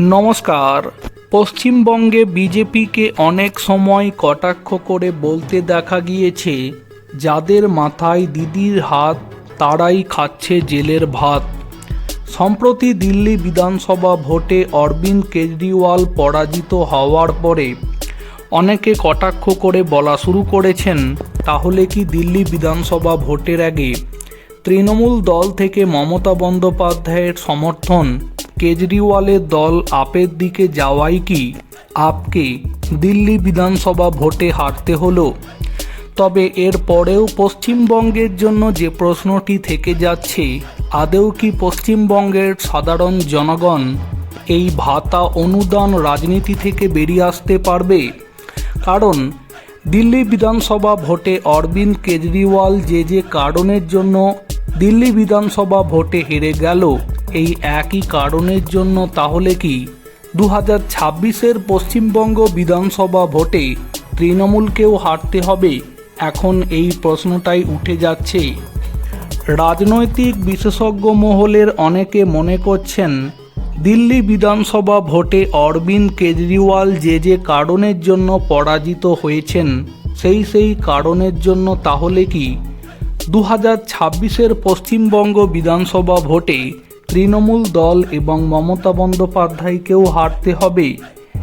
নমস্কার। পশ্চিমবঙ্গে বিজেপিকে অনেক সময় কটাক্ষ করে বলতে দেখা গিয়েছে, যাদের মাথায় দিদির হাত, তারাই খাচ্ছে জেলের ভাত। সম্প্রতি দিল্লি বিধানসভা ভোটে অরবিন্দ কেজরিওয়াল পরাজিত হওয়ার পরে অনেকে কটাক্ষ করে বলা শুরু করেছেন, তাহলে কি দিল্লি বিধানসভা ভোটের আগে তৃণমূল দল থেকে মমতা বন্দ্যোপাধ্যায়ের সমর্থন কেজরিওয়ালের দল আপের দিকে যাওয়াই কি আপকে দিল্লি বিধানসভা ভোটে হারতে হলো? তবে এর পরেও পশ্চিমবঙ্গের জন্য যে প্রশ্নটি থেকে যাচ্ছে আদেও কি পশ্চিমবঙ্গের সাধারণ জনগণ এই ভাতা অনুদান রাজনীতি থেকে বেরিয়ে আসতে পারবে? কারণ দিল্লি বিধানসভা ভোটে অরবিন্দ কেজরিওয়াল যে যে কারণের জন্য দিল্লি বিধানসভা ভোটে হেরে গেল এই একই কারণের জন্য তাহলে কি দু হাজার ছাব্বিশের পশ্চিমবঙ্গ বিধানসভা ভোটে তৃণমূলকেও হারতে হবে? এখন এই প্রশ্নটাই উঠে যাচ্ছে। রাজনৈতিক বিশেষজ্ঞ মহলের অনেকে মনে করছেন, দিল্লি বিধানসভা ভোটে অরবিন্দ কেজরিওয়াল যে যে কারণের জন্য পরাজিত হয়েছেন, সেই সেই কারণের জন্য তাহলে কি দু হাজার ছাব্বিশের পশ্চিমবঙ্গ বিধানসভা ভোটে তৃণমূল দল এবং মমতা বন্দ্যোপাধ্যায়কেও হারতে হবে।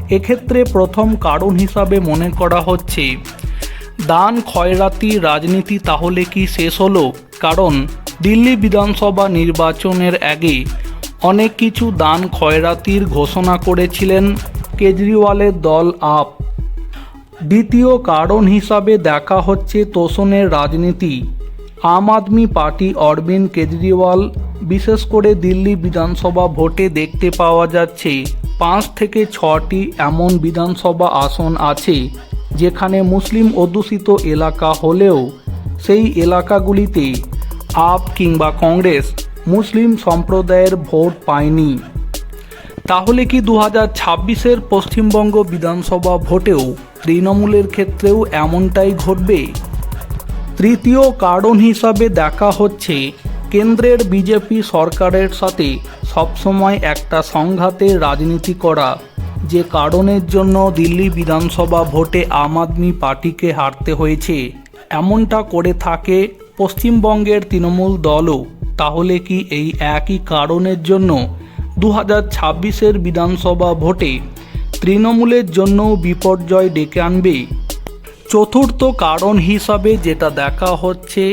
এক্ষেত্রে প্রথম কারণ হিসাবে মনে করা হচ্ছে, দান খয়রাতি রাজনীতি তাহলে কি শেষ হলো? কারণ দিল্লি বিধানসভা নির্বাচনের আগে অনেক কিছু দান খয়রাতির ঘোষণা করেছিলেন কেজরিওয়ালের দল আপ। দ্বিতীয় কারণ হিসাবে দেখা হচ্ছে তোষণের রাজনীতি। আম আদমি পার্টি অরবিন্দ কেজরিওয়াল বিশেষ করে দিল্লি বিধানসভা ভোটে দেখতে পাওয়া যাচ্ছে পাঁচ থেকে ছটি এমন বিধানসভা আসন আছে যেখানে মুসলিম অধ্যুষিত এলাকা হলেও সেই এলাকাগুলিতে আপ কিংবা কংগ্রেস মুসলিম সম্প্রদায়ের ভোট পায়নি। তাহলে কি দু হাজার ছাব্বিশের পশ্চিমবঙ্গ বিধানসভা ভোটেও তৃণমূলের ক্ষেত্রেও এমনটাই ঘটবে? তৃতীয় কারণ হিসাবে দেখা হচ্ছে কেন্দ্রের বিজেপি সরকারের সাথে সবসময় একটা সংঘাতের রাজনীতি করা, যে কারণের জন্য দিল্লি বিধানসভা ভোটে আম আদমি পার্টিকে হারতে হয়েছে, এমনটা করে থাকে পশ্চিমবঙ্গের তৃণমূল দলও। তাহলে কি এই একই কারণের জন্য দু হাজার ছাব্বিশের বিধানসভা ভোটে তৃণমূলের জন্যও বিপর্যয় ডেকে আনবে? চতুর্থ কারণ হিসাবে যেটা দেখা হচ্ছে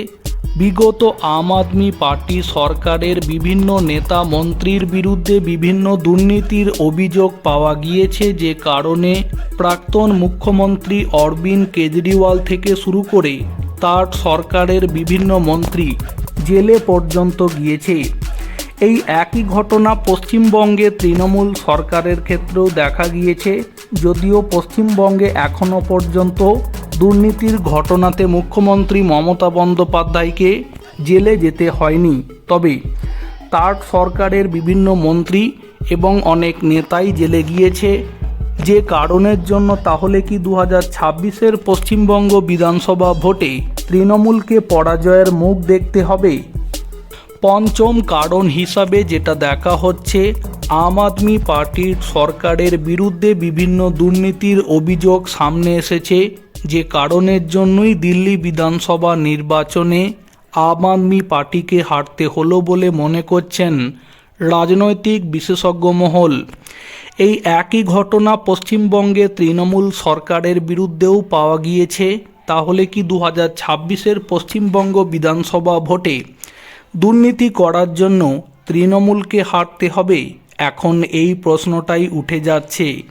বিগত আম আদমি পার্টি সরকারের বিভিন্ন নেতা মন্ত্রীর বিরুদ্ধে বিভিন্ন দুর্নীতির অভিযোগ পাওয়া গিয়েছে যে কারণে প্রাক্তন মুখ্যমন্ত্রী অরবিন্দ কেজরিওয়াল থেকে শুরু করে তার সরকারের বিভিন্ন মন্ত্রী জেলে পর্যন্ত গিয়েছে। এই একই ঘটনা পশ্চিমবঙ্গে তৃণমূল সরকারের ক্ষেত্রেও দেখা গিয়েছে, যদিও পশ্চিমবঙ্গে এখনও পর্যন্ত দুর্নীতির ঘটনাতে মুখ্যমন্ত্রী মমতা বন্দ্যোপাধ্যায়কে জেলে যেতে হয়নি। তবে তার সরকারের বিভিন্ন মন্ত্রী এবং অনেক নেতাই জেলে গিয়েছে। যে কারণের জন্য তাহলে কি দু হাজার ছাব্বিশের পশ্চিমবঙ্গ বিধানসভা ভোটে তৃণমূলকে পরাজয়ের মুখ দেখতে হবে? পঞ্চম কারণ হিসাবে যেটা দেখা হচ্ছে, আম আদমি পার্টির সরকারের বিরুদ্ধে বিভিন্ন দুর্নীতির অভিযোগ সামনে এসেছে। যে কারণের জন্যই দিল্লি বিধানসভা নির্বাচনে আম আদমি পার্টিকে হারতে হলো বলে মনে করছেন রাজনৈতিক বিশেষজ্ঞ মহল। এই একই ঘটনা পশ্চিমবঙ্গে তৃণমূল সরকারের বিরুদ্ধেও পাওয়া গিয়েছে। তাহলে কি দু হাজার ছাব্বিশের পশ্চিমবঙ্গ বিধানসভা ভোটে দুর্নীতি করার জন্য তৃণমূলকে হারতে হবে? এখন এই প্রশ্নটাই উঠে যাচ্ছে।